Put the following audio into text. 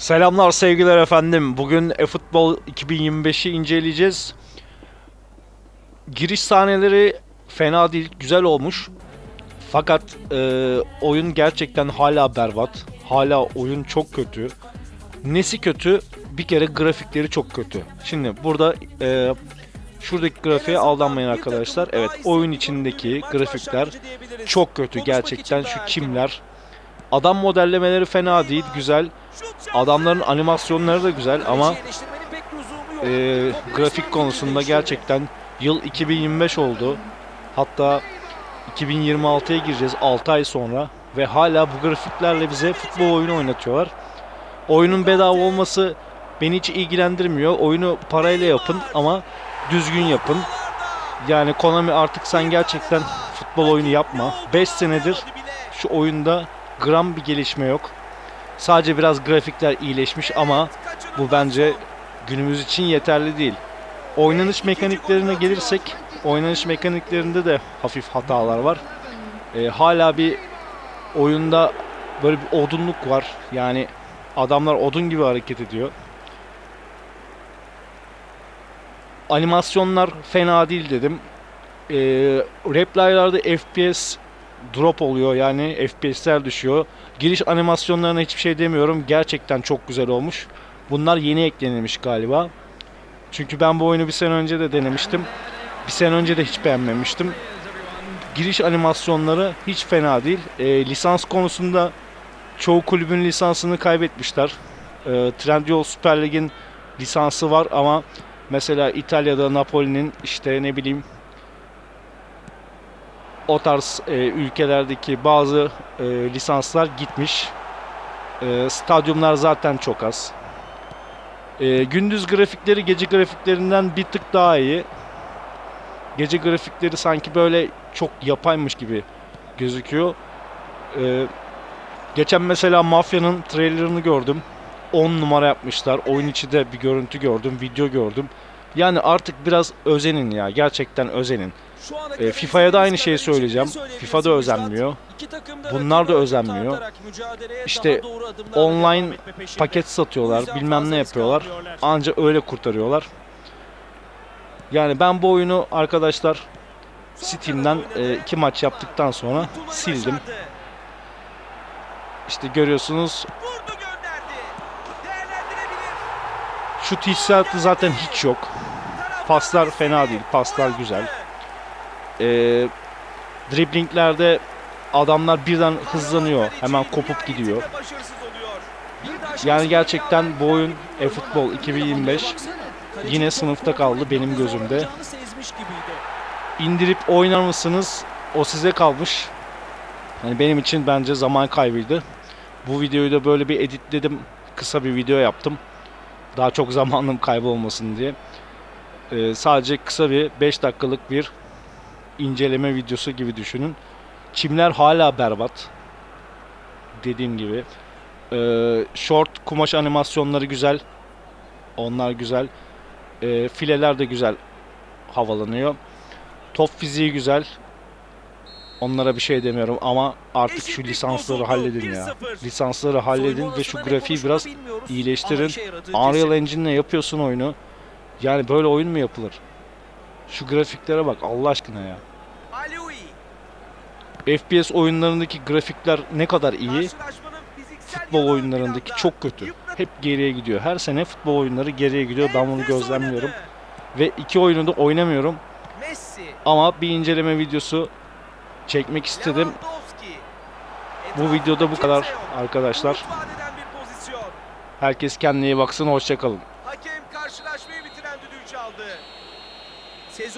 Selamlar sevgiler efendim. Bugün eFootball 2025'i inceleyeceğiz. Giriş sahneleri fena değil, güzel olmuş. Fakat e, oyun gerçekten hala berbat. Hala oyun çok kötü. Nesi kötü? Bir kere grafikleri çok kötü. Şimdi burada e, şuradaki grafiğe aldanmayın arkadaşlar. Evet oyun içindeki grafikler çok kötü gerçekten. Şu kimler? Adam modellemeleri fena değil, güzel. Adamların animasyonları da güzel ama e, grafik konusunda gerçekten yıl 2025 oldu. Hatta 2026'ya gireceğiz 6 ay sonra ve hala bu grafiklerle bize futbol oyunu oynatıyorlar. Oyunun bedava olması beni hiç ilgilendirmiyor. Oyunu parayla yapın ama düzgün yapın. Yani Konami artık sen gerçekten futbol oyunu yapma. 5 senedir şu oyunda gram bir gelişme yok. Sadece biraz grafikler iyileşmiş ama bu bence günümüz için yeterli değil. Oynanış mekaniklerine gelirsek, oynanış mekaniklerinde de hafif hatalar var. Ee, hala bir oyunda böyle bir odunluk var. Yani adamlar odun gibi hareket ediyor. Animasyonlar fena değil dedim. Ee, replaylarda FPS drop oluyor yani FPS'ler düşüyor. Giriş animasyonlarına hiçbir şey demiyorum. Gerçekten çok güzel olmuş. Bunlar yeni eklenilmiş galiba. Çünkü ben bu oyunu bir sene önce de denemiştim. Bir sene önce de hiç beğenmemiştim. Giriş animasyonları hiç fena değil. E, lisans konusunda çoğu kulübün lisansını kaybetmişler. E, Trendyol Süper Lig'in lisansı var ama mesela İtalya'da Napoli'nin işte ne bileyim o tarz e, ülkelerdeki bazı e, lisanslar gitmiş. E, stadyumlar zaten çok az. E, gündüz grafikleri gece grafiklerinden bir tık daha iyi. Gece grafikleri sanki böyle çok yapaymış gibi gözüküyor. E, geçen mesela Mafya'nın trailerını gördüm. 10 numara yapmışlar. Oyun içi de bir görüntü gördüm, video gördüm. Yani artık biraz özenin ya. Gerçekten özenin. E, FIFA'ya da aynı şeyi söyleyeceğim. FIFA da özenmiyor. Bunlar da özenmiyor. İşte online paket satıyorlar, bilmem ne yapıyorlar. Anca öyle kurtarıyorlar. Yani ben bu oyunu arkadaşlar Steam'den e, iki maç yaptıktan sonra sildim. İşte görüyorsunuz şut hissiyatı zaten hiç yok. Paslar fena değil, paslar güzel. Ee, driblinglerde adamlar birden hızlanıyor. Hemen kopup gidiyor. Yani gerçekten bu oyun eFootball 2025 yine sınıfta kaldı benim gözümde. İndirip oynar mısınız? O size kalmış. Yani benim için bence zaman kaybıydı. Bu videoyu da böyle bir editledim. Kısa bir video yaptım. Daha çok zamanım kaybolmasın diye. Ee, sadece kısa bir 5 dakikalık bir inceleme videosu gibi düşünün. Çimler hala berbat. Dediğim gibi. Ee, short kumaş animasyonları güzel. Onlar güzel. Ee, fileler de güzel havalanıyor. Top fiziği güzel. Onlara bir şey demiyorum ama artık şu lisansları halledin ya. Lisansları halledin ve şu grafiği biraz iyileştirin. Unreal Engine'le yapıyorsun oyunu. Yani böyle oyun mu yapılır? Şu grafiklere bak Allah aşkına ya. FPS oyunlarındaki grafikler ne kadar iyi. Futbol oyunlarındaki çok kötü. Hep geriye gidiyor. Her sene futbol oyunları geriye gidiyor. Ben bunu gözlemliyorum. Ve iki oyunu da oynamıyorum. Ama bir inceleme videosu çekmek istedim. Bu videoda bu kadar arkadaşlar. Herkes kendine iyi baksın. Hoşçakalın. Hakem karşılaşmayı bitiren düdüğü çaldı. Sezon